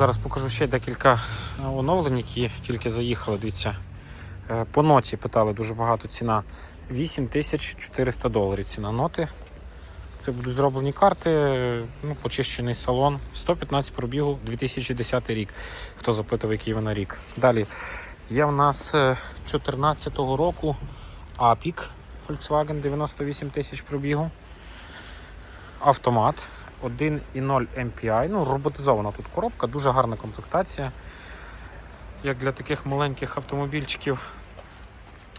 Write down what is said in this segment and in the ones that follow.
Зараз покажу ще декілька е, оновлень, які тільки заїхали. Дивіться. Е, По ноті питали дуже багато ціна. 8400 доларів ціна ноти. Це будуть зроблені карти, е, ну, почищений салон. 115 пробігу 2010 рік. Хто запитав, який вона рік. Далі є в нас 2014 року Апік Volkswagen 98 тисяч пробігу. Автомат 1.0 MPI. Ну, роботизована тут коробка, дуже гарна комплектація. Як для таких маленьких автомобільчиків.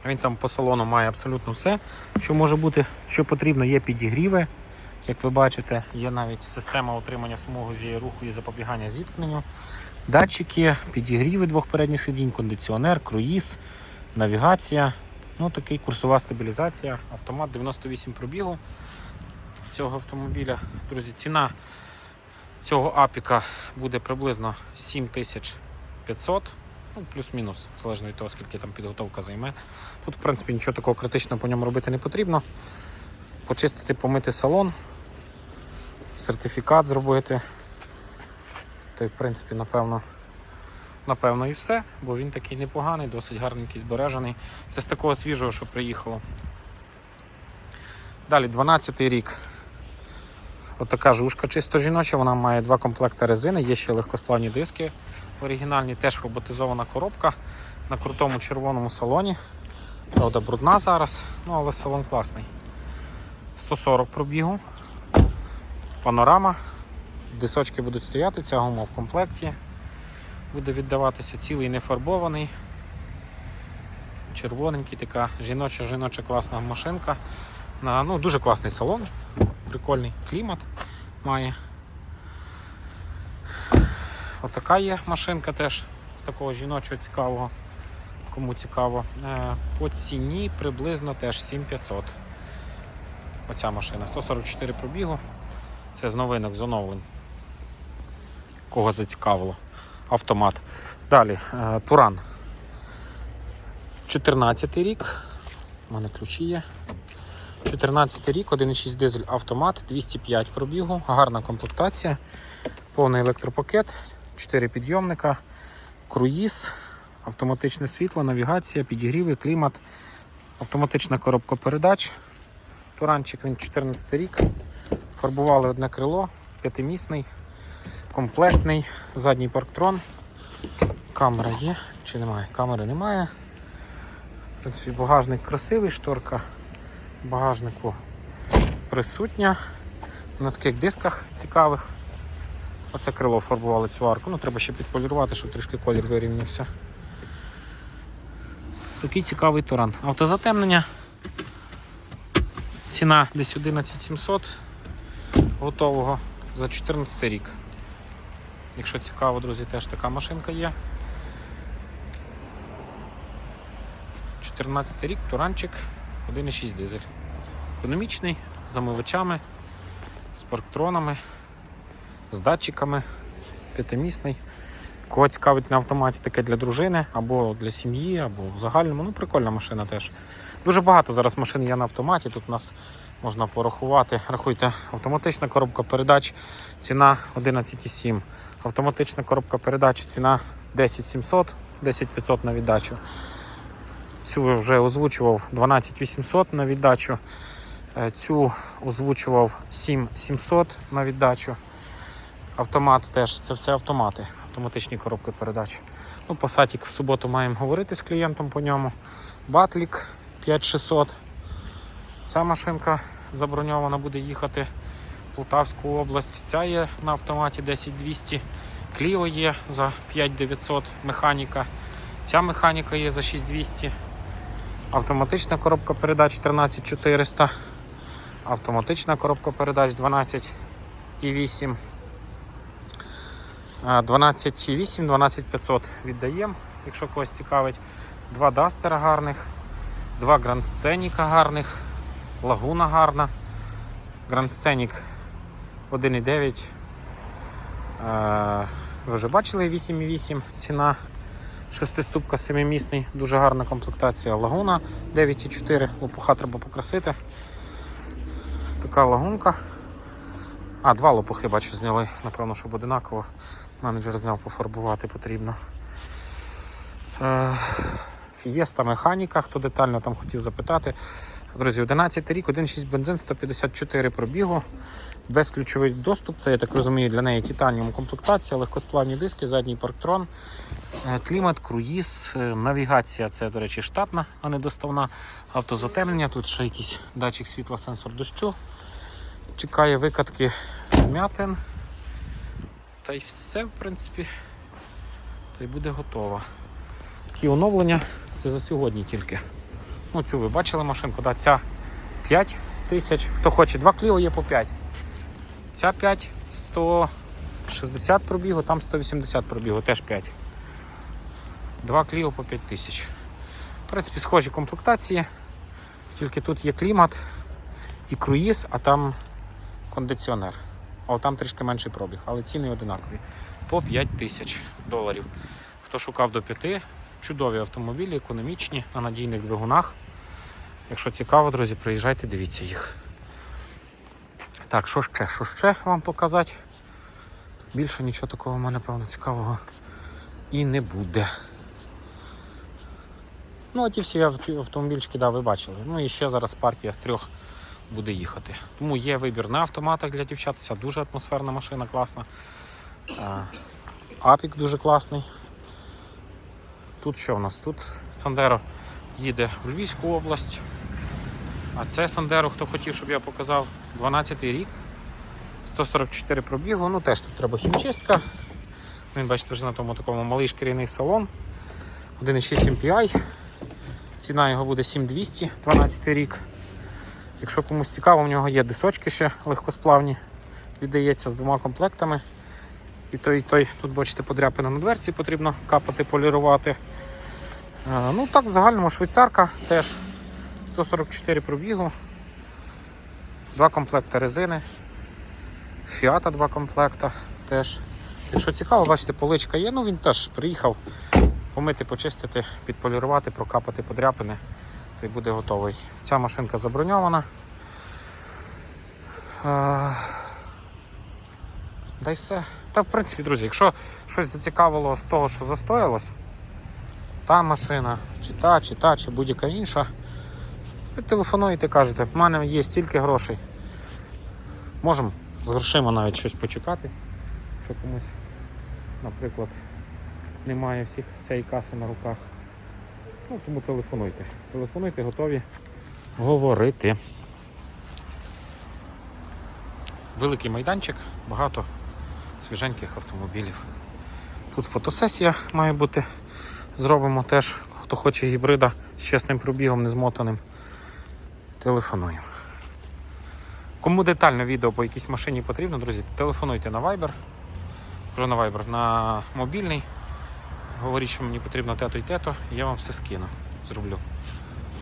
Він там по салону має абсолютно все, що може бути, що потрібно, є підігріви. Як ви бачите, є навіть система утримання смуги руху і запобігання зіткненню. Датчики, підігріви двох передніх сидінь, кондиціонер, круїз, навігація. Ну, такий курсова стабілізація, автомат 98 пробігу цього автомобіля. Друзі, ціна цього апіка буде приблизно 7500, ну, плюс-мінус, залежно від того, скільки там підготовка займе. Тут, в принципі, нічого такого критичного по ньому робити не потрібно. Почистити, помити салон, сертифікат зробити. Та й, в принципі, напевно, напевно і все, бо він такий непоганий, досить гарненький, збережений. Це з такого свіжого, що приїхало. Далі 12 рік. Отака жушка чисто жіноча, вона має два комплекти резини, є ще легкосплавні диски оригінальні, теж роботизована коробка на крутому червоному салоні. Правда, брудна зараз, ну але салон класний. 140 пробігу, панорама, дисочки будуть стояти, ця гума в комплекті. Буде віддаватися цілий нефарбований. Червоненький, така жіноча жіноча класна машинка. На, ну, Дуже класний салон, прикольний клімат має. Отака є машинка теж з такого жіночого цікавого. Кому цікаво. Е, По ціні приблизно теж 7500. Оця машина. 144 пробігу. Це з новинок, з оновлень. Кого зацікавило. Автомат. Далі, е, Туран. 14 рік. У мене ключі є. 14 рік, 1,6 дизель автомат, 205 пробігу, гарна комплектація, повний електропакет, 4 підйомника, круїз, автоматичне світло, навігація, підігріви, клімат, автоматична коробка передач. Туранчик він 14 рік. Фарбували одне крило, п'ятимісний, комплектний, задній парктрон. Камера є чи немає? Камери немає. В принципі, багажник красивий, шторка багажнику присутня. На таких дисках цікавих. Оце крило фарбували цю арку. Ну, треба ще підполірувати, щоб трішки колір вирівнявся. Такий цікавий туран. Автозатемнення. Ціна десь 11700 готового за 14 рік. Якщо цікаво, друзі, теж така машинка є. 14 рік, туранчик. 1,6 дизель. Економічний, з замивачами, з парктронами, з датчиками, п'ятимісний. Кого цікавить на автоматі таке для дружини, або для сім'ї, або в загальному. Ну, прикольна машина теж. Дуже багато зараз машин є на автоматі. Тут у нас можна порахувати. Рахуйте, автоматична коробка передач, ціна 11,7. Автоматична коробка передач, ціна 10700, 10500 на віддачу. Цю вже озвучував 12800 на віддачу. Е, Цю озвучував 7700 на віддачу. Автомат теж, це все автомати, автоматичні коробки передач. Ну, Passatік в суботу маємо говорити з клієнтом по ньому. Батлік 5600. Ця машинка заброньована буде їхати в Полтавську область. Ця є на автоматі 10200. Кліо є за 5900 механіка. Ця механіка є за 6200. Автоматична коробка передач 13400. Автоматична коробка передач 12,8. 12,8, 12500 віддаємо, якщо когось цікавить. Два дастера гарних, два Scenic гарних, лагуна гарна. Scenic 1,9. Е, Ви вже бачили 8,8 ціна. Шестиступка семимісний, дуже гарна комплектація лагуна 9,4, лопуха треба покрасити. Така лагунка. А, два лопухи, бачу, зняли, напевно, щоб одинаково. Менеджер зняв пофарбувати потрібно. Е, Фієста механіка, хто детально там хотів запитати. Друзі, 11 рік, 1.6 бензин, 154 пробігу. Безключовий доступ. Це, я так розумію, для неї титаніум комплектація, легкосплавні диски, задній парктрон, е, клімат, круїз, е, навігація це, до речі, штатна, а не доставна. Автозатемнення. Тут ще якийсь датчик світла, сенсор дощу. Чекає викатки вмятин. Та й все, в принципі, та й буде готово. Такі оновлення це за сьогодні тільки. Ну, цю ви бачили машинку, да? ця 5 тисяч. Хто хоче, два кліо є по 5. Ця 5, 160 пробігу, там 180 пробігу, теж 5. Два кліо по 5 тисяч. В принципі, схожі комплектації. Тільки тут є клімат і круїз, а там кондиціонер. Але там трішки менший пробіг, але ціни одинакові. По 5 тисяч доларів. Хто шукав до 5, чудові автомобілі, економічні, на надійних двигунах. Якщо цікаво, друзі, приїжджайте, дивіться їх. Так, що ще? Що ще вам показати? Більше нічого такого в мене, певно, цікавого і не буде. Ну, а ті всі авт- автомобільчики, да, ви бачили. Ну і ще зараз партія з трьох буде їхати. Тому є вибір на автоматах для дівчат. Ця дуже атмосферна машина, класна. Апік дуже класний. Тут що в нас? Тут Сандеро їде в Львівську область. А це Сандеро, хто хотів, щоб я показав, 12 рік. 144 пробігу. Ну теж тут треба хімчистка. Він, бачите, вже на тому такому малий шкіряний салон. 1,6 MPI. Ціна його буде 7200, 12 рік. Якщо комусь цікаво, в нього є дисочки ще легкосплавні. Віддається з двома комплектами. І той, і той, тут бачите, подряпина на дверці, потрібно капати, полірувати. Е, Ну так, в загальному швейцарка теж 144 пробігу. Два комплекти резини. Фіата два комплекта теж. Якщо цікаво, бачите, поличка є, ну він теж приїхав помити, почистити, підполірувати, прокапати подряпини, то й буде готовий. Ця машинка заброньована. Е, Да й все. Та в принципі, друзі, якщо щось зацікавило з того, що застоялось, та машина, чи та, чи та, чи будь-яка інша, ви телефонуєте, кажете, в мене є стільки грошей. Можемо з грошима навіть щось почекати, якщо комусь, наприклад, немає всіх цієї каси на руках. Ну, тому телефонуйте. Телефонуйте, готові говорити. Великий майданчик, багато свіженьких автомобілів. Тут фотосесія має бути. Зробимо теж, хто хоче гібрида з чесним пробігом, незмотаним. Телефонуємо. Кому детальне відео по якійсь машині потрібно, друзі, телефонуйте на Viber. Вже на Viber, на мобільний. Говоріть, що мені потрібно тето і тето, я вам все скину. Зроблю.